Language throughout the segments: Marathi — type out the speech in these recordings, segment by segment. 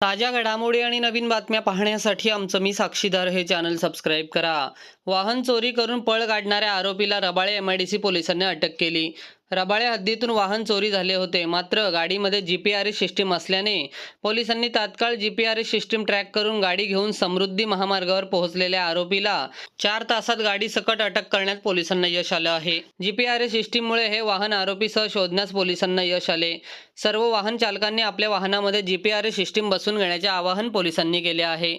ताज्या घडामोडी आणि नवीन बातम्या पाहण्यासाठी आमचं मी साक्षीदार हे चॅनल सबस्क्राईब करा. वाहन चोरी करून पळ काढणाऱ्या आरोपीला रबाळे एमआयडीसी पोलिसांनी अटक केली. रबाळे हद्दीतून वाहन चोरी झाले होते. मात्र गाडीमध्ये G P R S system असल्याने पोलिसांनी तात्काळ G P R S system track करून गाडी घेऊन समृद्धी महामार्गावर पोहोचलेल्या आरोपीला चार तासात गाडी सकट अटक करण्यात पोलिसांना यश आलं आहे. जी पी आर एस सिस्टीममुळे हे वाहन आरोपीसह शोधण्यास पोलिसांना यश आले. सर्व वाहन चालकांनी आपल्या वाहनामध्ये G P R S system बसून घेण्याचे आवाहन पोलिसांनी केले आहे.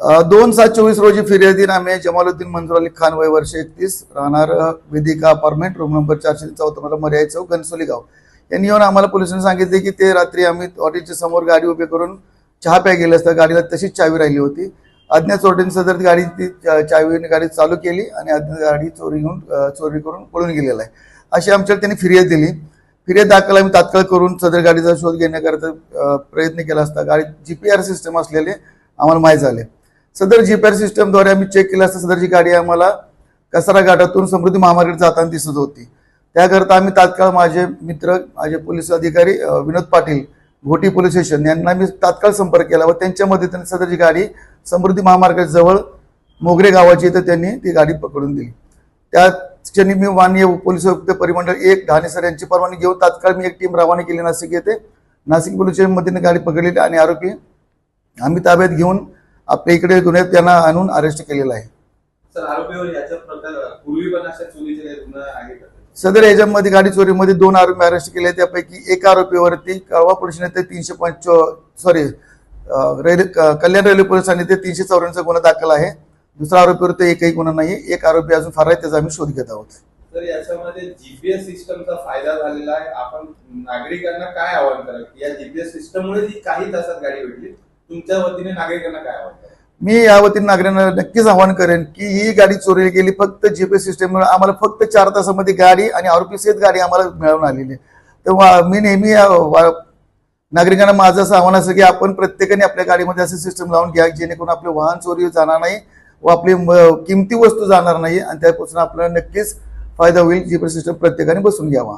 दोन सात चोवीस रोजी फिर्यादीनामे जमालुद्दीन मंजूर अली खान वय वर्ष एकतीस. राहणार Vidhika Vedika apartment room number चारशे चौथा मला मर्यादा चौक घनसोली गाव. यांनी येऊन आम्हाला पोलिसांनी सांगितले की ते रात्री आम्ही हॉटेलच्या समोर गाडी उभी करून चहा प्या गेले असता गाडीला तशीच चावी राहिली होती. अज्ञात चोरट्यांनी सदर गाडी ती चावीने गाडी चालू केली आणि अज्ञात गाडी चोरी घेऊन चोरी करून पळून गेलेला आहे. अशी आमच्यावर त्यांनी फिर्याद दिली. फिर्याद दाखल आम्ही तात्काळ करून सदर गाडीचा शोध घेण्याकरता प्रयत्न केला असता. गाडी जी पी आर सिस्टम असलेले आम्हाला माहीत झाले. सदर जीपीआर सिस्टमद्वारे आम्ही चेक केलं असता. सदरची गाडी आम्हाला कसारा घाटातून समृद्धी महामार्गात जाताना दिसत होती. त्याकरता आम्ही तात्काळ माझे मित्र माझे पोलीस अधिकारी विनोद पाटील घोटी पोलीस स्टेशन यांना मी तात्काळ संपर्क केला व त्यांच्या मदतीने सदरची गाडी समृद्धी महामार्गाजवळ मोगरे गावाची इथं त्यांनी ती गाडी पकडून दिली. त्या क्षणी मी माननीय पोलीस आयुक्त परिमंडळ एक ढाणे सर यांची परवानगी घेऊन तात्काळ मी एक टीम रवाना केली नाशिक येथे. नाशिक पोलीस स्टेशनमध्ये गाडी पकडलेली आणि आरोपी आम्ही ताब्यात घेऊन आपल्या इकडे गुन्ह्यात त्यांना आणून अरेस्ट केलेला आहे. गुन्हा सदर याच्यामध्ये गाडी चोरीमध्ये दोन आरोपी अरेस्ट केले. त्यापैकी एका आरोपीवरती कळवा पोलिसांनी ते तीनशे पंच सॉरी रेल्वे कल्याण रेल्वे पोलिसांनी ते तीनशे चौऱ्याण्णवचा गुन्हा दाखल आहे. दुसरा आरोपीवर ते एकही गुन्हा नाही एक आरोपी अजून फार आहे त्याचा आम्ही शोध घेत आहोत. तर याच्यामध्ये जीपीएस सिस्टमचा फायदा झालेला आहे. आपण नागरिकांना काय आवाहन करा या जीपीएस सिस्टममुळे काही तासात गाडी भेटली तुमच्या वतीने नागरिकांना काय मी या वतीने नागरिकांना नक्कीच आवाहन करेन की ही गाडी चोरी गेली फक्त जीपीएस सिस्टममुळे आम्हाला फक्त चार तासामध्ये गाडी आणि आरोपी सहित गाडी आम्हाला मिळवून आलेली आहे. तेव्हा मी नेहमी नागरिकांना माझं असं आव्हान असं की आपण प्रत्येकाने आपल्या गाडीमध्ये असं सिस्टम लावून घ्या जेणेकरून आपले वाहन चोरी जाणार नाही व आपली किमती वस्तू जाणार नाही आणि त्यापासून आपल्याला नक्कीच फायदा होईल. जीपीएस सिस्टम प्रत्येकाने बसून घ्यावा.